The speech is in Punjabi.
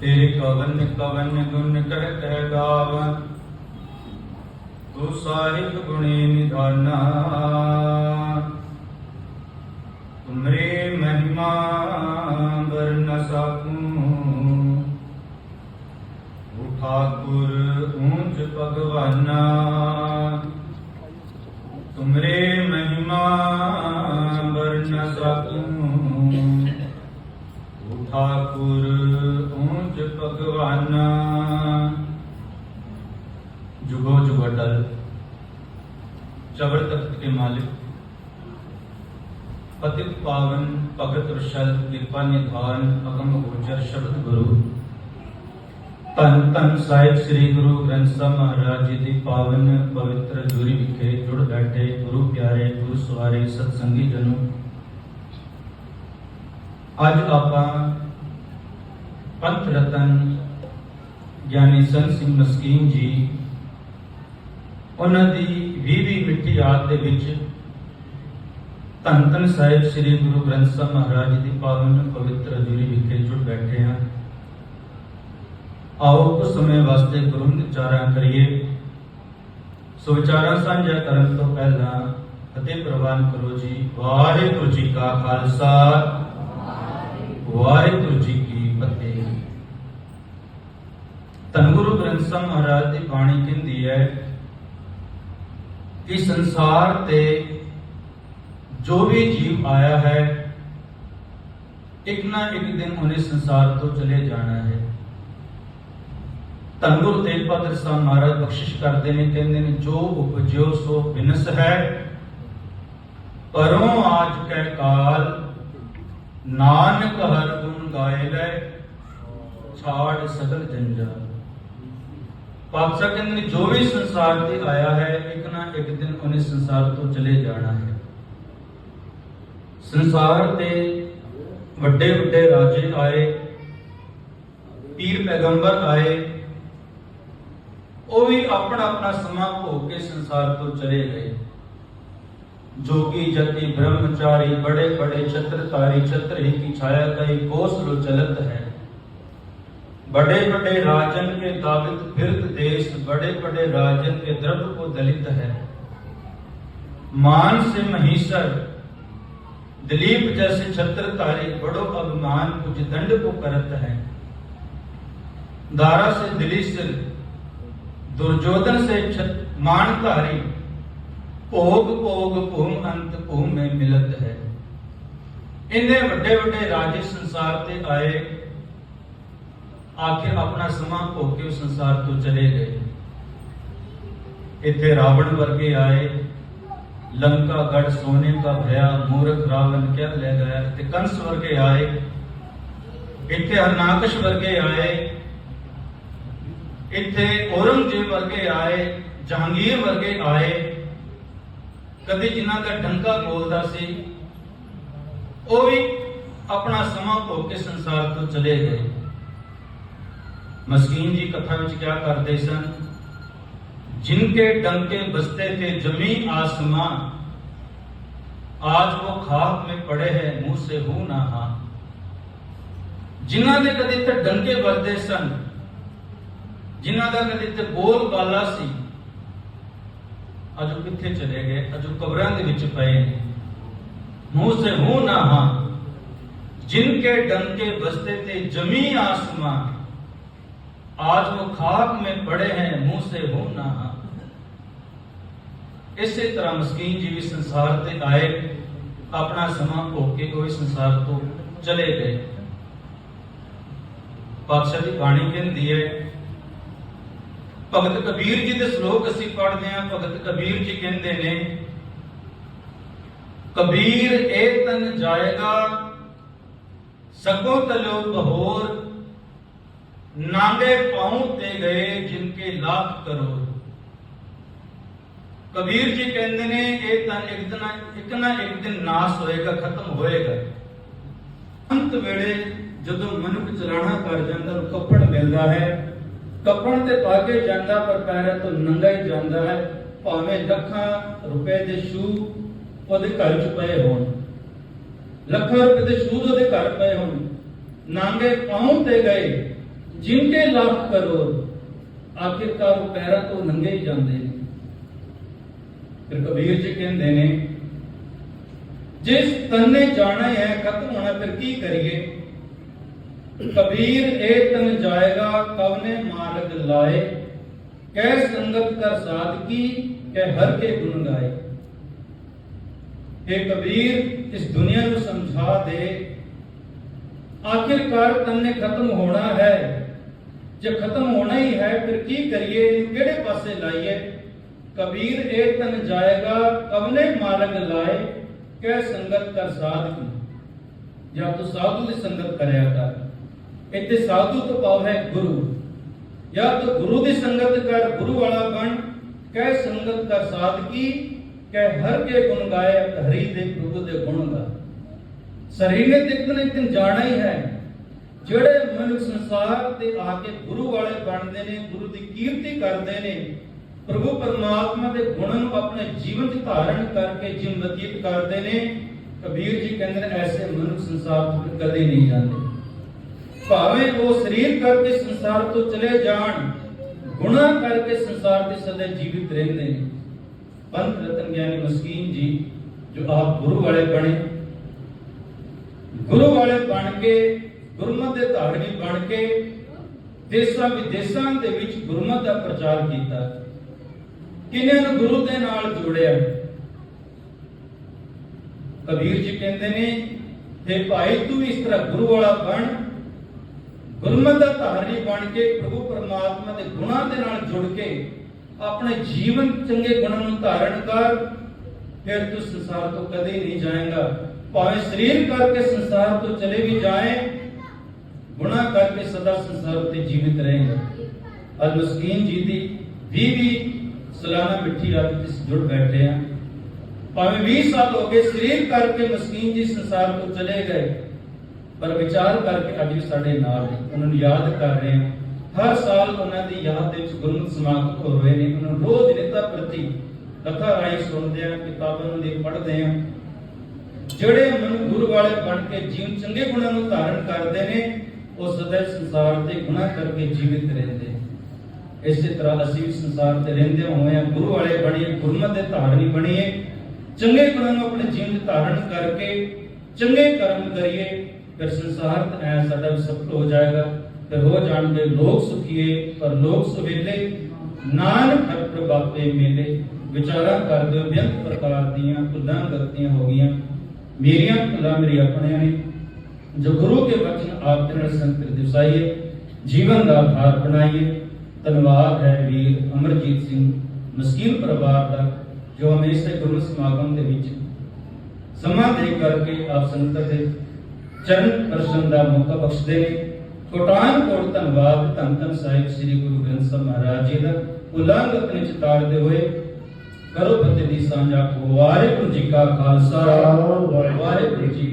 ਤੇਰੇ ਕਵਨ ਕਵਨ ਗੁਣ ਕਰ ਕਹਿ ਗਾਵ। ਤੂੰ ਸਾਹਿਬ ਗੁਣੇ ਨਿਧਾਨਾ। ਤੁਮਰੇ ਮਹਿਮਾ ਵਰਨ ਸਾਕੂ ਭਗਵਾਨਾ। ਜੁਗੋ ਜੁਗ ਅਟਲ ਚਵਰ ਤਖਤ ਕੇ ਮਾਲਿਕ। ਪਤਿਤ ਪਾਵਨ ਭਗਤ ਰਸ਼ਲ ਕਿਰਪਾ ਨਿਧਾਨ ਅਗਮ ਗੋਚਰ ਸ਼ਬਦ ਗੁਰੂ। ਤਨ ਤਨ ਸਾਹਿਬ ਸ੍ਰੀ ਗੁਰੂ ਗ੍ਰੰਥ ਸਾਹਿਬ ਮਹਾਰਾਜ ਜੀ ਦੀ ਪਾਵਨ ਪਵਿੱਤਰ ਜੂਰੀ ਵਿਖੇ ਜੁੜ ਬੈਠੇ ਗੁਰੂ ਪਿਆਰੇ, ਗੁਰੂ ਸਵਾਰੇ ਸਤਸੰਗੀ ਜਨੋ। ਅੱਜ ਆਪਾਂ ਪੰਥ ਰਤਨ ਗਿਆਨੀ ਸੰਤ ਸਿੰਘ ਮਸਕੀਨ ਜੀ, ਉਹਨਾਂ ਦੀ 20ਵੀਂ ਮਿੱਠੀ ਯਾਦ ਦੇ ਵਿੱਚ ਧੰਨ ਧੰਨ ਸਾਹਿਬ ਸ੍ਰੀ ਗੁਰੂ ਗ੍ਰੰਥ ਸਾਹਿਬ ਮਹਾਰਾਜ ਦੀ ਪਾਵਨ ਪਵਿੱਤਰ ਅਜੂਰੀ ਵਿਖੇ ਜੁੜ ਬੈਠੇ ਹਾਂ। ਆਓ ਕੁਝ ਸਮੇਂ ਵਾਸਤੇ ਗੁਰੂ ਵਿਚਾਰਾਂ ਕਰੀਏ। ਸੋ ਵਿਚਾਰਾਂ ਸਾਂਝਾ ਕਰਨ ਤੋਂ ਪਹਿਲਾਂ ਅਤੇ ਪ੍ਰਵਾਨ ਕਰੋ ਜੀ, ਵਾਹਿਗੁਰੂ ਜੀ ਕਾ ਖਾਲਸਾ। ਵਾਹਿਗੁਰੂ ਜੀ ਕੀ ਫਤਿਹ ਧੰਨ ਗੁਰੂ ਗ੍ਰੰਥ ਸਾਹਿਬ ਮਹਾਰਾਜ ਦੀ ਬਾਣੀ ਕਹਿੰਦੀ ਹੈ ਕਿ ਸੰਸਾਰ ਤੇ ਜੋ ਵੀ ਜੀਵ ਆਇਆ ਹੈ, ਇੱਕ ਨਾ ਇੱਕ ਦਿਨ ਉਹਨੇ ਸੰਸਾਰ ਤੋਂ ਚਲੇ ਜਾਣਾ ਹੈ। ਧੰਨ ਗੁਰੂ ਤੇਗ ਬਹਾਦਰ ਸਾਹਿਬ ਮਹਾਰਾਜ ਬਖਸ਼ਿਸ਼ ਕਰਦੇ ਨੇ, ਕਹਿੰਦੇ ਨੇ, ਜੋ ਉਪਜਿਓ ਸੋ ਬਿਨਸ ਹੈ, ਪਰੋਂ ਆਜ ਕੈ ਕਾਲ, ਨਾਨਕ ਹਰ ਗੁਣ ਗਾਏ ਲੈ, ਛਾੜ ਸਗਲ ਜੰਜਾਲ ਪਾਤਸ਼ਾਹ ਕਹਿੰਦੇ ਨੇ ਜੋ ਵੀ ਸੰਸਾਰ ਤੇ ਆਇਆ ਹੈ ਇੱਕ ਨਾ ਇੱਕ ਦਿਨ ਉਹਨੇ ਸੰਸਾਰ ਤੋਂ ਚਲੇ ਜਾਣਾ ਹੈ ਸੰਸਾਰ ਤੇ ਵੱਡੇ ਵੱਡੇ ਰਾਜੇ ਆਏ ਪੀਰ ਪੈਗੰਬਰ ਆਏ ਉਹ ਵੀ ਆਪਣਾ ਆਪਣਾ ਸਮਾਂ ਭੋਗ ਕੇ ਸੰਸਾਰ ਤੋਂ ਚਲੇ ਗਏ ਜੋਗੀ ਜਤੀ ਬ੍ਰਹਮਚਾਰੀ ਬੜੇ ਬੜੇ ਛਤਰਧਾਰੀ ਛਤਰ ਹੀ की छाया कई कोस लो चलत है बड़े बड़े राजन के दावित फिरत देश बड़े बड़े राजन के द्रव्य को दलित है। मान से महीसर, दिलीप जैसे छत्र तारे बड़ो अभिमान कुछ दंड को करत है। दारा से दिलीसर दुर्योधन से मान तारी भोग भोग भूम अंत भूम में मिलत है। इन्हें बड़े बड़े राजे संसार से आए ਆਖਿਰ ਆਪਣਾ ਸਮਾਂ ਭੋਗ ਕੇ ਉਸ ਸੰਸਾਰ ਤੋਂ ਚਲੇ ਗਏ। ਇੱਥੇ ਰਾਵਣ ਵਰਗੇ ਆਏ, ਲੰਕਾ ਗੜ ਸੋਨੇ ਦਾ ਭਇਆ ਮੂਰਖ ਰਾਵਣ ਕਹਿ ਲੈ ਗਿਆ? ਤੇ ਕੰਸ ਵਰਗੇ ਆਏ, ਇੱਥੇ ਹਰਨਾਕਸ਼ ਵਰਗੇ ਆਏ, ਇੱਥੇ ਔਰੰਗਜ਼ੇਬ ਵਰਗੇ ਆਏ, ਜਹਾਂਗੀਰ ਵਰਗੇ ਆਏ। ਕਦੇ ਜਿਨ੍ਹਾਂ ਦਾ ਡੰਕਾ ਬੋਲਦਾ ਸੀ, ਉਹ ਵੀ ਆਪਣਾ ਸਮਾਂ ਭੋਗ ਕੇ ਸੰਸਾਰ ਤੋਂ ਚਲੇ ਗਏ। ਮਸਕੀਨ ਜੀ ਕਥਾ ਵਿੱਚ ਕਿਆ ਕਰਦੇ ਸਨ ਜਿਨਕੇ ਡੰਕੇ ਬਸਤੇ थे जमी आसमां आज वो खाक में पड़े हैं मुंह से हूं ना ਹਾਂ ਜਿਨ੍ਹਾਂ ਦੇ ਕਦੇ ਤੇ ਡੰਕੇ ਵੱਜਦੇ ਸਨ ਜਿਨ੍ਹਾਂ ਦਾ ਕਦੇ ਤੇ ਬੋਲ ਬਾਲਾ ਸੀ ਅੱਜ ਉਹ ਕਿੱਥੇ ਚਲੇ ਗਏ ਅੱਜ ਉਹ ਕਬਰਾਂ ਦੇ ਵਿੱਚ ਪਏ ਨੇ ਮੂੰਹ ਸੇ ਹੂੰ ਨਾ ਹਾਂ ਜਿਨਕੇ ਡੰਕੇ ਬਸਤੇ थे जमी आसमां आज वो खाक में पड़े हैं मुंह से हो ना हाँ ਇਸੇ ਤਰ੍ਹਾਂ ਮਸਕੀਨ ਜੀ ਵੀ ਸੰਸਾਰ ਤੇ ਆਏ ਆਪਣਾ ਸਮਾਂ ਭੋਗ ਕੇ ਉਹ ਇਸ ਸੰਸਾਰ ਤੋਂ ਚਲੇ ਗਏ ਪਾਤਸ਼ਾਹ ਦੀ ਬਾਣੀ ਕਹਿੰਦੀ ਹੈ ਭਗਤ ਕਬੀਰ ਜੀ ਦੇ ਸ਼ਲੋਕ ਅਸੀਂ ਪੜ੍ਹਦੇ ਹਾਂ ਭਗਤ ਕਬੀਰ ਜੀ ਕਹਿੰਦੇ ਨੇ ਕਬੀਰ ਏ ਤਨ ਜਾਏਗਾ ਸਕੋ ਤਲੋ ਬਹੋਰ ਨਾਂਗੇ ਪਾਉ ਤੇ ਗਏ ਜਿਨਕੇ ਲੱਖ ਕਰੋੜ ਕਬੀਰ ਜੀ ਕਹਿੰਦੇ ਨੇ, ਇਹ ਤਾਂ ਇੱਕ ਦਿਨ ਇੱਕ ਨਾ ਇੱਕ ਦਿਨ ਨਾਸ ਹੋਏਗਾ, ਖਤਮ ਹੋਏਗਾ। ਅੰਤ ਵੇਲੇ ਜਦੋਂ ਮਨੁੱਖ ਚਲਾਣਾ ਕਰ ਜਾਂਦਾ ਨੂੰ ਕੱਪੜ ਮਿਲਦਾ ਹੈ। ਕੱਪੜ ਤੇ ਪਾ ਕੇ ਜਾਂਦਾ, ਪਰ ਪੈਰਾਂ ਤੋਂ ਨੰਗਾ ਹੀ ਜਾਂਦਾ ਹੈ। ਭਾਵੇਂ ਲੱਖਾਂ ਰੁਪਏ ਦੇ ਸ਼ੂ ਉਹਦੇ ਘਰ ਚ ਪਏ ਹੋਣ। ਲੱਖਾਂ ਰੁਪਏ ਦੇ ਸ਼ੂਜ਼ ਉਹਦੇ ਘਰ ਪਏ ਹੋਣ। ਨਾਂਗੇ ਪਾਉਂ ਤੇ ਗਏ। ਜਿੰਦੇ ਲੱਖ ਕਰੋੜ ਆਖਿਰਕਾਰ ਉਹ ਪੈਰਾਂ ਤੋਂ ਨੰਗੇ ਹੀ ਜਾਂਦੇ ਨੇ। ਫਿਰ ਕਬੀਰ ਜੀ ਕਹਿੰਦੇ ਨੇ, ਜਿਸ ਤਨ ਜਾਣਾ ਹੈ, ਖਤਮ ਹੋਣਾ, ਫਿਰ ਕੀ ਕਰੀਏ? ਕਬੀਰ ਇਹ ਤਨ ਜਾਏਗਾ, ਕਵਨੇ ਮਾਰਗ ਲਾਏ, ਕਹਿ ਸੰਗਤ ਕਰ ਸਾਧਕੀ ਕਹਿ ਹਰ ਕੇ ਗੁਣ ਗਾਏ। ਇਹ ਕਬੀਰ, ਇਸ ਦੁਨੀਆ ਨੂੰ ਸਮਝਾ ਦੇ, ਆਖਿਰਕਾਰ ਤਨ ਖਤਮ ਹੋਣਾ ਹੈ ਜੇ ਖਤਮ ਹੋਣਾ ਹੀ ਹੈ, ਫਿਰ ਕੀ ਕਰੀਏ? ਇਹਨੂੰ ਕਿਹੜੇ ਪਾਸੇ ਲਾਈਏ? ਕਬੀਰ ਇਹ ਤਨ ਜਾਏਗਾ ਕਵਨੇ ਮਾਰਗ ਲਾਏ, ਕਹਿ ਸੰਗਤ ਕਰ ਸਾਧਕੀ ਜਾਂ ਤੂੰ ਸਾਧੂ ਦੀ ਸੰਗਤ ਕਰਿਆ ਕਰ। ਇੱਥੇ ਸਾਧੂ ਤੋਂ ਭਾਵ ਹੈ ਗੁਰੂ। ਜਾਂ ਤੂੰ ਗੁਰੂ ਦੀ ਸੰਗਤ ਕਰ, ਗੁਰੂ ਵਾਲਾ ਬਣ, ਕਹਿ ਸੰਗਤ ਕਰ ਸਾਧਕੀ ਕਹਿ ਹਰ ਕੇ ਗੁਣ ਗਾਏ, ਹਰੀ ਦੇ ਪ੍ਰਭੂ ਦੇ ਗੁਣ ਗਾ। ਸਰੀਰ ਨੇ ਤਿਕਨ ਇੱਕ ਦਿਨ ਜਾਣਾ ਹੀ ਹੈ। ਜਿਹੜੇ ਮਨੁੱਖ ਸੰਸਾਰ ਤੇ ਆ ਕੇ ਗੁਰੂ ਵਾਲੇ ਬਣਦੇ ਨੇ, ਗੁਰੂ ਦੀ ਕੀਰਤੀ ਕਰਦੇ ਨੇ, ਪ੍ਰਭੂ ਪਰਮਾਤਮਾ ਦੇ ਗੁਣ ਨੂੰ ਆਪਣੇ ਜੀਵਨ 'ਚ ਧਾਰਨ ਕਰਕੇ ਜੀਵਨ ਬਤੀਤ ਕਰਦੇ ਨੇ, ਕਬੀਰ ਜੀ ਕਹਿੰਦੇ ਨੇ, ਐਸੇ ਮਨੁੱਖ ਸੰਸਾਰ ਤੋਂ ਕਦੇ ਨਹੀਂ ਜਾਂਦੇ। ਭਾਵੇਂ ਉਹ ਸਰੀਰ ਕਰਕੇ ਸੰਸਾਰ ਤੋਂ ਚਲੇ ਜਾਣ ਗੁਨਾਹ ਕਰਕੇ ਸੰਸਾਰ ਦੇ ਸਦਾ ਜੀਵਿਤ ਰਹਿੰਦੇ ਨੇ। ਪੰਥ ਰਤਨ ਗਿਆਨੀ ਮਸਕੀਨ ਜੀ, ਜੋ ਆਪ ਗੁਰੂ ਵਾਲੇ ਬਣੇ, ਗੁਰੂ ਵਾਲੇ ਬਣ ਕੇ ਗੁਰਮਤ ਦੇ ਧਾਰਨੀ ਬਣ ਕੇ ਦੇਸ਼ਾਂ ਵਿਦੇਸ਼ਾਂ ਦੇ ਵਿੱਚ ਗੁਰਮਤ ਦਾ ਪ੍ਰਚਾਰ ਕੀਤਾ। ਕਿੰਨਿਆਂ ਨੂੰ ਗੁਰੂ ਦੇ ਨਾਲ ਜੋੜਿਆ? ਕਬੀਰ ਜੀ ਕਹਿੰਦੇ ਨੇ ਤੇ ਭਾਈ, ਤੂੰ ਇਸ ਤਰ੍ਹਾਂ ਗੁਰੂ ਵਾਲਾ ਬਣ। ਗੁਰਮਤਿ ਦਾ ਧਾਰਨੀ ਬਣ ਕੇ ਪ੍ਰਭੂ ਪਰਮਾਤਮਾ ਦੇ ਗੁਣਾਂ ਦੇ ਨਾਲ ਜੁੜ ਕੇ ਆਪਣੇ ਜੀਵਨ ਚੰਗੇ ਗੁਣਾਂ ਨੂੰ ਧਾਰਨ ਕਰ। ਫਿਰ ਤੂੰ ਸੰਸਾਰ ਤੋਂ ਕਦੇ ਨਹੀਂ ਜਾਏਗਾ। ਭਾਵੇਂ ਸਰੀਰ ਕਰਕੇ ਸੰਸਾਰ ਤੋਂ ਚਲੇ ਵੀ ਜਾਏ ਗੁਨਾਹ ਕਰਕੇ ਸਦਾ ਸੰਸਾਰ ਉੱਤੇ ਜੀਵਿਤ ਰਹੇਗਾ ਅੱਜ ਮਸਕੀਨ ਜੀ ਦੀ 20 ਵੀ ਸਾਲਾਨਾ ਮਿੱਠੀ ਰਾਤ ਵਿੱਚ ਜੁੜ ਬੈਠੇ ਆ ਭਾਵੇਂ 20 ਸਾਲ ਹੋ ਗਏ ਸਰੀਰ ਕਰਕੇ ਮਸਕੀਨ ਜੀ ਸੰਸਾਰ ਤੋਂ ਚਲੇ ਗਏ, ਪਰ ਵਿਚਾਰ ਕਰਕੇ ਅੱਜ ਵੀ ਸਾਡੇ ਨਾਲ ਨੇ। ਉਹਨਾਂ ਨੂੰ ਯਾਦ ਕਰ ਰਹੇ ਹਾਂ। ਹਰ ਸਾਲ ਉਹਨਾਂ ਦੀ ਯਾਦ ਦੇ ਵਿੱਚ ਗੁਰਮਤਿ ਸਮਾਗਮ ਹੋ ਰਹੇ ਨੇ। ਉਹਨਾਂ ਨੂੰ ਰੋਜ਼ ਨਿਤਾ ਪ੍ਰਤੀ ਕਥਾ ਰਾਈ ਸੁਣਦੇ ਆ ਕਿਤਾਬਾਂ ਨੂੰ ਦੇਖ ਪੜ੍ਹਦੇ ਆ ਜਿਹੜੇ ਮਨ ਗੁਰੂ ਵਾਲੇ ਬਣ ਕੇ ਜੀਵਨ ਚੰਗੇ ਗੁਣਾਂ ਨੂੰ ਧਾਰਨ ਕਰਦੇ ਨੇ ਉਹ ਸਦਾ ਸੰਸਾਰ ਦੇ ਗੁਨਾਹ ਕਰਕੇ ਜੀਵਿਤ ਰਹਿੰਦੇ। ਇਸੇ ਤਰ੍ਹਾਂ ਅਸੀਂ ਵੀ ਸੰਸਾਰ ਤੇ ਰਹਿੰਦੇ ਹੋਏ ਆ ਗੁਰੂ ਵਾਲੇ ਬਣੀਏ, ਗੁਰਮਤਿ ਦੇ ਧਾਰਨੀ ਬਣੀਏ। ਚੰਗੇ ਗੁਣਾਂ ਨੂੰ ਆਪਣੇ ਜੀਵਨ 'ਚ ਧਾਰਨ ਕਰਕੇ ਚੰਗੇ ਕਰਮ ਕਰੀਏ, ਫਿਰ ਸੰਸਾਰ ਤੇ ਐ ਸਾਡਾ ਸਫਲ ਹੋ ਜਾਏਗਾ। ਫਿਰ ਹੋ ਜਾਣਗੇ ਲੋਕ ਸੁਖੀਏ, ਪਰ ਲੋਕ ਸੁਵੇਲੇ, ਨਾਨਕ ਹਰ ਪ੍ਰਭਾਤੇ ਮੇਲੇ। ਵਿਚਾਰਾਂ ਕਰਦੇ ਹੋ ਬੇਅੰਤ ਪ੍ਰਕਾਰ ਦੀਆਂ ਭੁੱਲਾਂ ਗਲਤੀਆਂ ਹੋ ਗਈਆਂ। ਮੇਰੀਆਂ ਭੁੱਲਾਂ ਮੇਰੀ ਆਪਣੀਆਂ ਨੇ। ਜੋ ਗੁਰੂ ਕੇ ਬਚਨ ਆਪ ਦੇ ਨਾਲ ਸੰਤਰ ਦਿਵਸਾਈਏ ਜੀਵਨ ਦਾ ਆਧਾਰ ਬਣਾਈਏ ਧੰਨਵਾਦ ਹੈ ਵੀਰ ਅਮਰਜੀਤ ਸਿੰਘ ਮਸਕੀਨ ਪਰਿਵਾਰ ਦਾ ਜੋ ਹਮੇਸ਼ਾ ਗੁਰੂ ਸਮਾਗਮ ਦੇ ਵਿੱਚ ਸਮਾਂ ਦੇ ਕਰਕੇ ਆਪ ਸੰਗਤ ਦੇ ਚਰਨ ਦਰਸ਼ਨ ਦਾ ਮੌਕਾ ਬਖਸ਼ਦੇ ਨੇ। ਕੋਟਾਨ ਕੋਟ ਧੰਨਵਾਦ ਧੰਨ ਧੰਨ ਸਾਹਿਬ ਸ੍ਰੀ ਗੁਰੂ ਗ੍ਰੰਥ ਸਾਹਿਬ ਮਹਾਰਾਜ ਜੀ ਦਾ। ਉਲੰਘ ਆਪਣੇ ਚ ਤਾੜਦੇ ਹੋਏ ਕਰੋ ਫਤਿਹ ਦੀ ਸਾਂਝਾ ਵਾਹਿਗੁਰੂ ਜੀ ਕਾ ਖਾਲਸਾ। ਵਾਹਿਗੁਰੂ ਜੀ